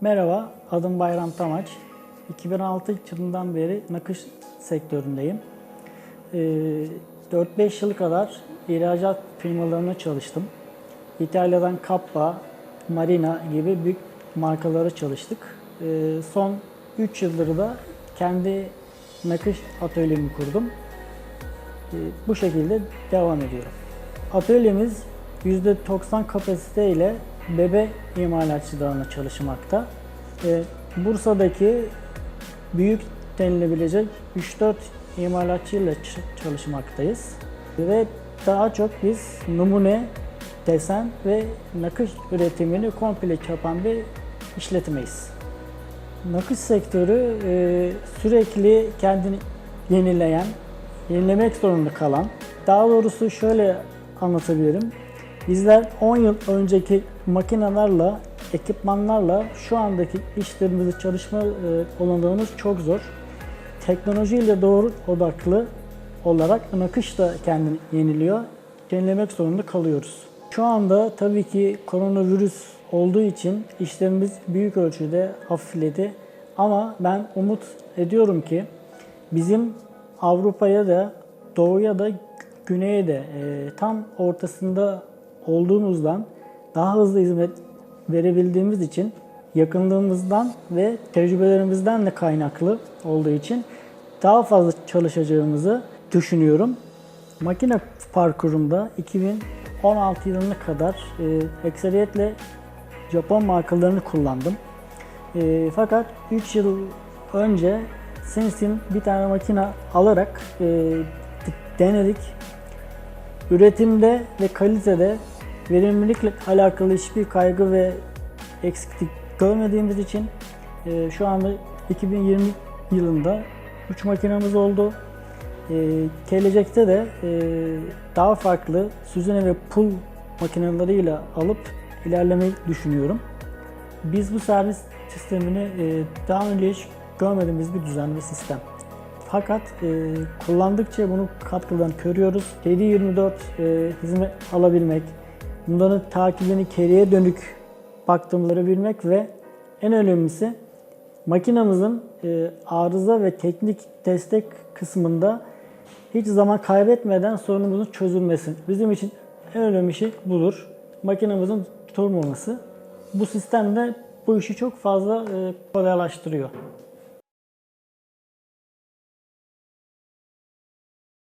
Merhaba, adım Bayram Tamaç. 2006 yılından beri nakış sektöründeyim. Ee, 4-5 yıl kadar ihracat firmalarına çalıştım. İtalya'dan Kappa, Marina gibi büyük markalara çalıştık. Ee, son 3 yıldır da kendi nakış atölyemi kurdum. Ee, Bu şekilde devam ediyorum. Atölyemiz %90 kapasite ile bebe imalatçılarına çalışmakta. Ee, Bursa'daki büyük denilebilecek 3-4 imalatçı ile ç- çalışmaktayız. Ve daha çok biz numune, desen ve nakış üretimini komple yapan bir işletmeyiz. Nakış sektörü e, sürekli kendini yenileyen, yenilemek zorunda kalan, daha doğrusu şöyle anlatabilirim. Bizler 10 yıl önceki makinelerle, ekipmanlarla şu andaki işlerimizde çalışma e, olanağımız çok zor. Teknolojiyle doğru odaklı olarak nakış da kendini yeniliyor. Yenilemek zorunda kalıyoruz. Şu anda tabii ki koronavirüs olduğu için işlerimiz büyük ölçüde hafifledi. Ama ben umut ediyorum ki bizim Avrupa'ya da doğuya da güneye de e, tam ortasında olduğumuzdan daha hızlı hizmet verebildiğimiz için yakınlığımızdan ve tecrübelerimizden de kaynaklı olduğu için daha fazla çalışacağımızı düşünüyorum. Makine parkurumda 2016 yılına kadar e, ekseriyetle Japon markalarını kullandım. E, fakat 3 yıl önce Sensin bir tane makine alarak e, denedik. Üretimde ve kalitede verimlilikle alakalı hiçbir kaygı ve eksiklik görmediğimiz için e, şu anda 2020 yılında 3 makinemiz oldu. E, gelecekte de e, daha farklı süzene ve pul makineleriyle alıp ilerlemeyi düşünüyorum. Biz bu servis sistemini e, daha önce hiç görmediğimiz bir düzen ve sistem. Fakat e, kullandıkça bunun katkılarını görüyoruz. 7-24 e, hizmet alabilmek, bunların takibini geriye dönük baktığımları bilmek ve en önemlisi makinamızın e, arıza ve teknik destek kısmında hiç zaman kaybetmeden sorunumuzun çözülmesi. Bizim için en önemli şey budur. Makinamızın durmaması. Bu sistem de bu işi çok fazla e, kolaylaştırıyor.